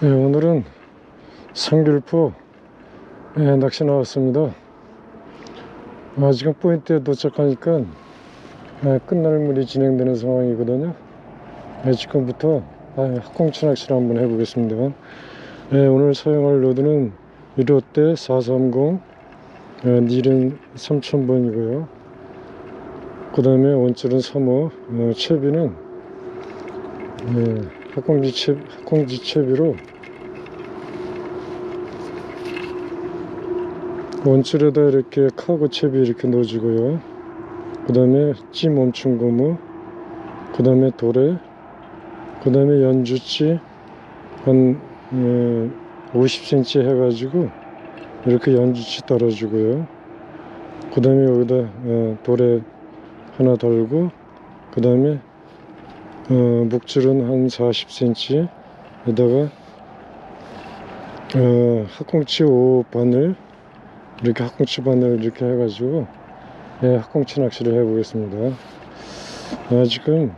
네, 오늘은 상귤포 네, 낚시 나왔습니다. 아, 지금 포인트에 도착하니까 네, 끝날 물이 진행되는 상황이거든요. 네, 지금부터 네, 학공치 낚시를 한번 해보겠습니다. 네, 오늘 사용할 로드는 1호대 430 닐은 3000번이고요. 그 다음에 원줄은 3호 어, 채비는 예, 학꽁지 채 학꽁지 채비로 원줄에다 이렇게 카고 채비 이렇게 넣어주고요. 그 다음에 찜 멈춘 고무, 그 다음에 도래, 그 다음에 연주치 한 50cm 해가지고 이렇게 연주치 달아주고요. 그 다음에 여기다 어, 도래 하나 달고 그 다음에 어, 목줄은 한 40cm 에다가 어, 학꽁치 5 바늘 이렇게 학꽁치 바늘 이렇게 해가지고 예, 학꽁치 낚시를 해보겠습니다. 아, 지금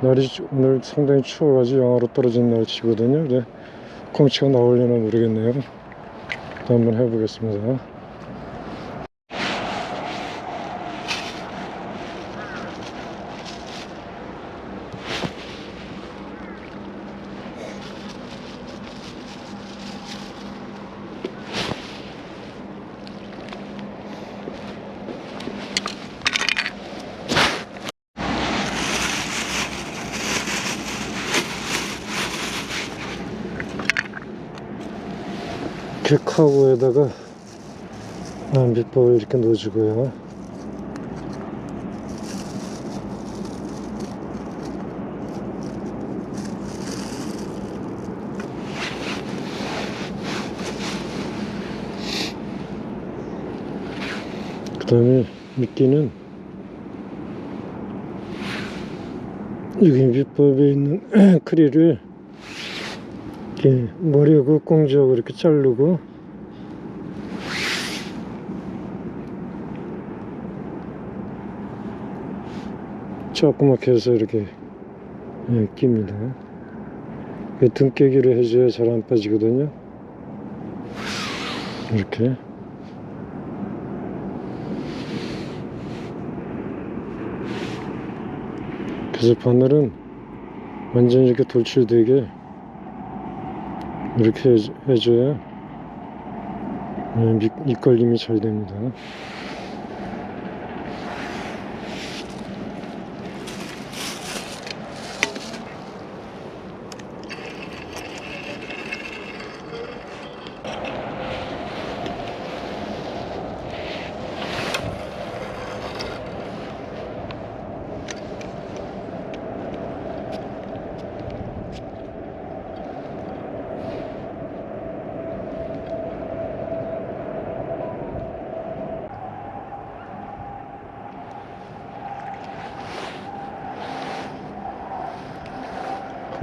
날이 주- 오늘 상당히 추워가지고 영하로 떨어진 날씨거든요. 네, 꽁치가 나오려나 모르겠네요. 또 한번 해보겠습니다. 객하고에다가 아, 밑밥을 이렇게 넣어주고요. 그 다음에 미끼는 여기 밑밥에 있는 크리를 이렇게 머리하고 꽁지하고 이렇게 자르고 조그맣게 해서 이렇게 예, 낍니다. 이 등깨기를 해줘야 잘 안 빠지거든요. 이렇게 그래서 바늘은 완전 이렇게 돌출되게 이렇게 해줘- 해줘야 예, 밑, 밑걸림이 잘 됩니다.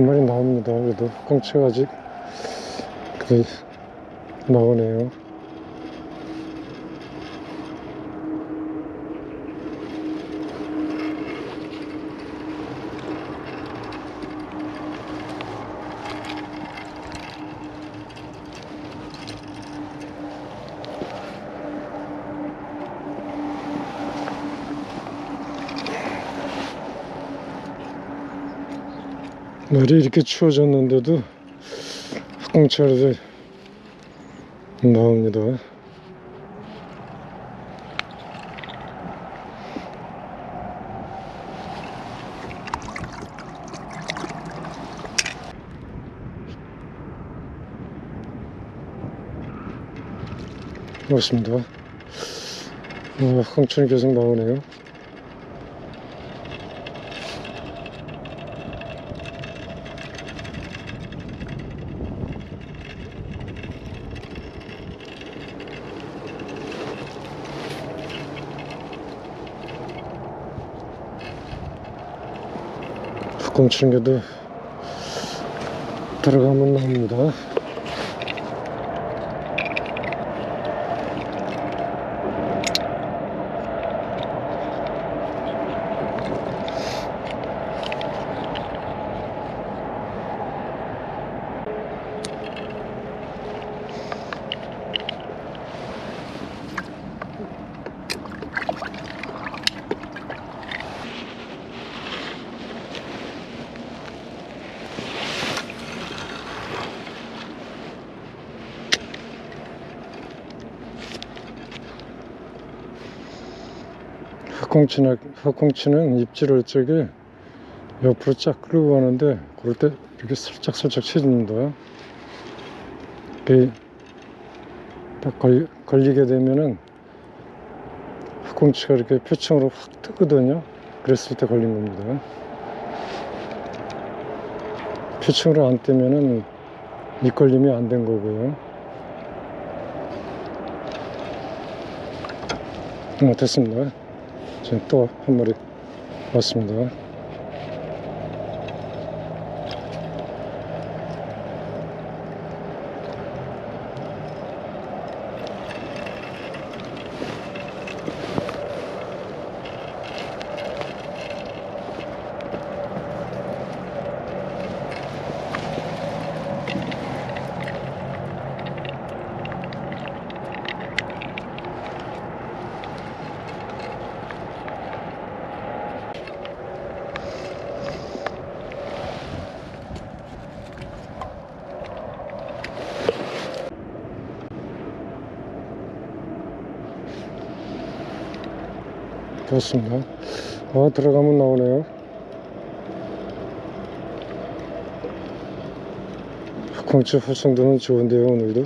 마리 나옵니다. 그래도 꽁치가 아직 나오네요. 날이 이렇게 추워졌는데도 학꽁치가 나옵니다. 맞습니다. 어, 학꽁치는 계속 나오네요. 학꽁치는 게도 들어가면 나옵니다. 흑콩치나 흑콩치는 입질을 쪽에 옆으로 쫙 끌고 가는데 그럴 때 이렇게 살짝 살짝 쳐줍니다. 그게 딱 걸, 걸리게 되면은 흑콩치가 이렇게 표층으로 확 뜨거든요. 그랬을 때 걸린 겁니다. 표층으로 안 뜨면은 밑걸림이 안 된 거고요. 어, 됐습니다. 지금 또 한 마리 왔습니다. 좋습니다. 아, 들어가면 나오네요. 콩치 활성도는 좋은데요, 오늘도.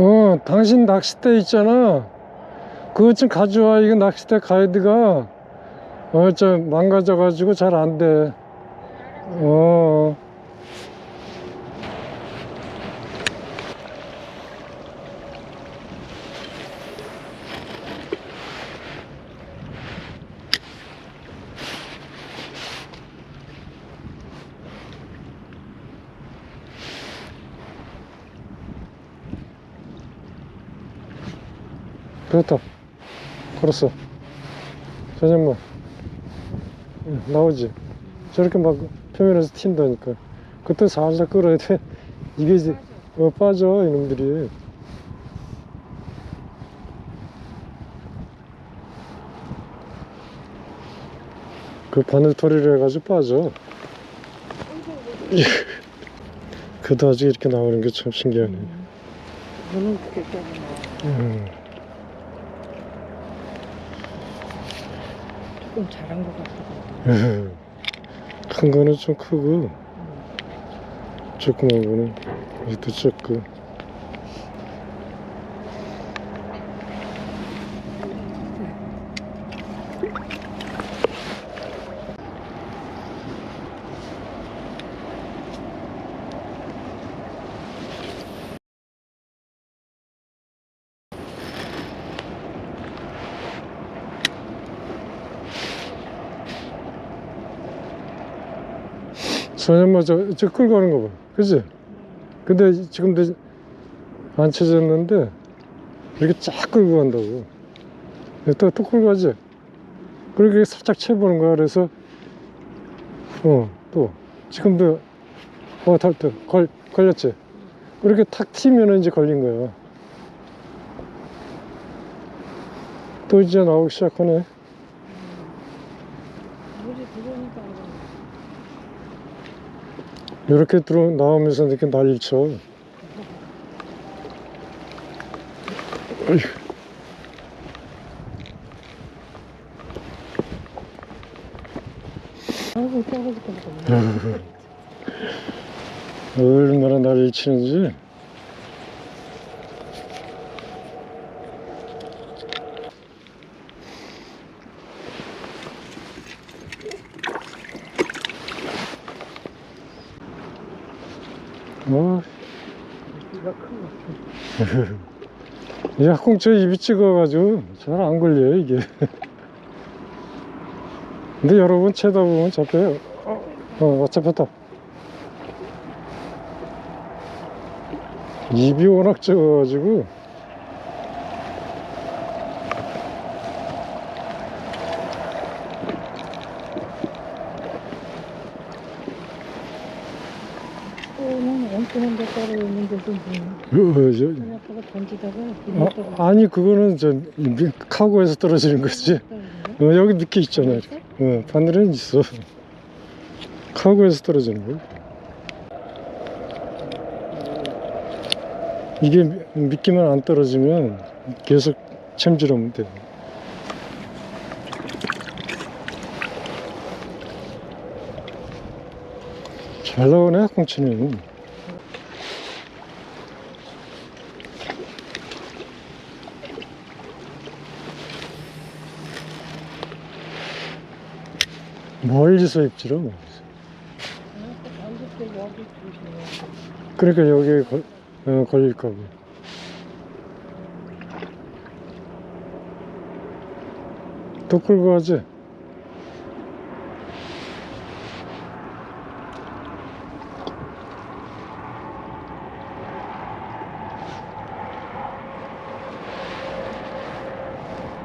어, 당신 낚싯대 있잖아. 그것 좀 가져와. 이거 낚싯대 가이드가, 어, 저, 망가져 가지고 잘 안 돼. 어. 그렇다. 걸었어. 응, 나오지. 저렇게 막 표면에서 튄다니까. 그때 살살 끌어야 돼. 이게 이제, 어, 빠져, 이놈들이. 그 바늘토리를 해가지고 빠져. 그래도 아직 이렇게 나오는 게 참 신기하네. 음. 조금 잘한 것 같기도 큰 거는 좀 크고 조그만 거는 이것도 작고 소년마 저, 저 끌고 가는 거 봐. 그지? 근데 지금도 안 쳐졌는데 이렇게 쫙 끌고 간다고. 또, 또 끌고 가지? 그렇게 살짝 채보는 거야. 그래서, 어, 또, 지금도, 어, 달, 달, 걸, 걸렸지? 그렇게 탁 튀면 이제 걸린 거야. 또 이제 나오기 시작하네. 물이 들어오니까 이렇게 들어 나오면서 이렇게 난리 쳐. 어휴. 아이고 떨어질 거니까 얼마나 난리 치는지. 이 학공처 입이 찍어가지고 잘 안 걸려요 이게. 근데 여러분 채다 보면 잡혀요. 어, 어 잡혔다. 입이 워낙 적어가지고. 오늘 엉뚱한 데 따로 있는 게좀 보네 저, 하나다가 던지다가 이렇게 아, 아니 그거는 저 미- 카고에서 떨어지는 거지. 어, 여기 밑에 있잖아 이렇게. 어, 바늘은 있어. 카고에서 떨어지는 거야 이게 미- 미끼만 안 떨어지면 계속 챔질하면 돼. 잘 나오네 꽁치는 멀리서 여기 조심해. 그러니까 여기에 걸, 어, 걸릴까 봐. 또 끌고 가지?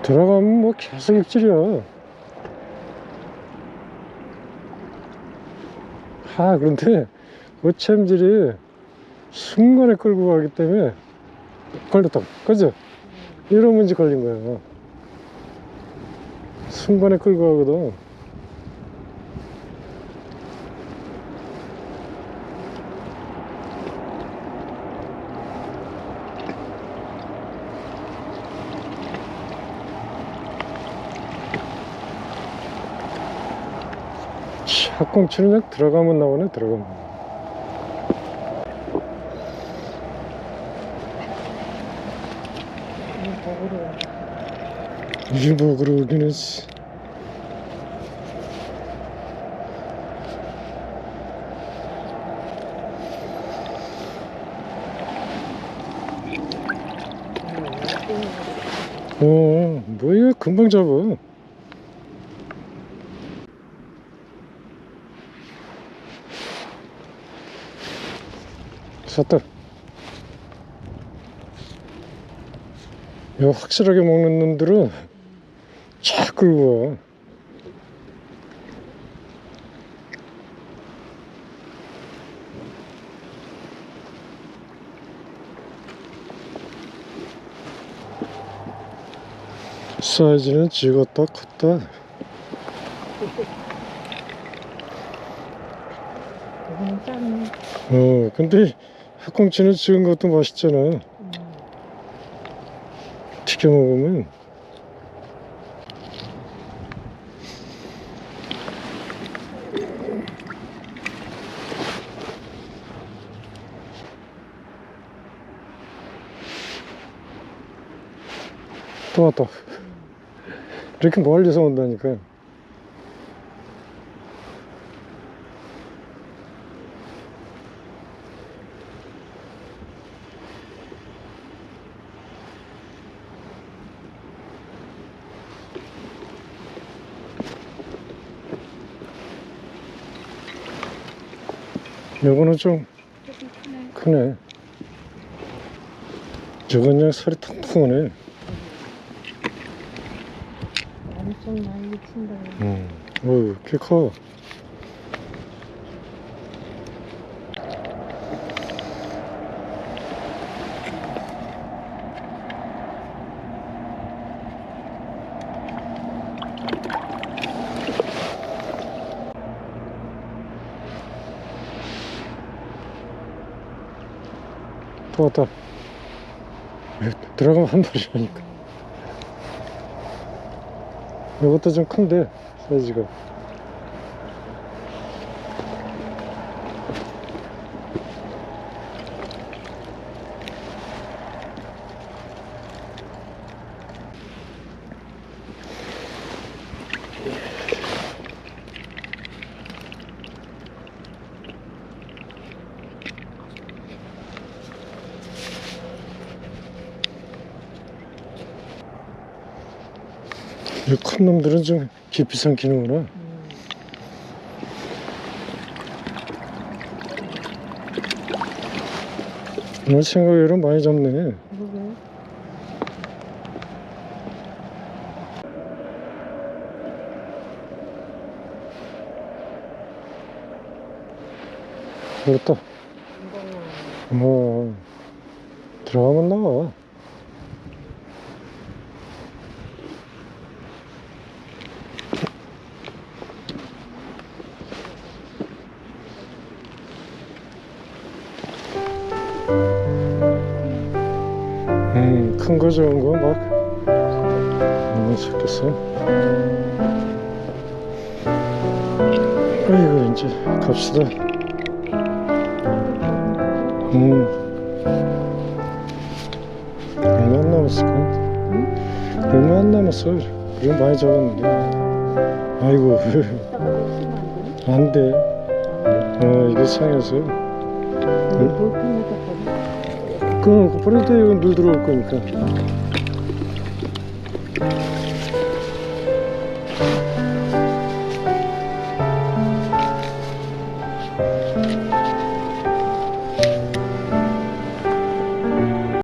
들어가면 뭐 계속 입질이야. 아, 그런데 오챔질이 순간에 끌고 가기 때문에 걸렸다. 그죠? 이런 문제 걸린 거야. 순간에 끌고 가거든. 샷꽁치는 그냥 들어가면 나오네, 들어가면. 이거 먹으러 와. 일부러 오기는 씨. 어, 뭐 이거 금방 잡아. 샀다. 이거 확실하게 먹는 놈들은 쫙 끌고 와. 사이즈는 찍었다 컸다. 어, 근데 학꽁치는 찍은 것도 맛있잖아. 음. 튀겨 먹으면. 또 왔다. 이렇게 멀리서 온다니까. 요 거는 좀 크네. 저건 그냥 살이 통통하네. 엄청 많이 친다. 음. 어휴, 꽤 커. 또 왔다. 에, 들어가면 한 마리라니까. 이것도 좀 큰데, 사이즈가. 큰 놈들은 좀 깊이 삼키는구나. 음. 오늘 생각외로 많이 잡네. 그렇다. 어, 들어가면 나와. 음, 큰거 좋은 거 막, 음, 섞였어. 아이고, 이제 갑시다. 음. 얼마 안 남았을까? 얼마 안 남았어. 그럼 많이 잡았는데. 아이고, 이따가 내시면 안안 돼. 되나? 어, 이게 상해서. 뭘 끊어졌거든? 그, 버릴 때 이건 물 들어올 거니까.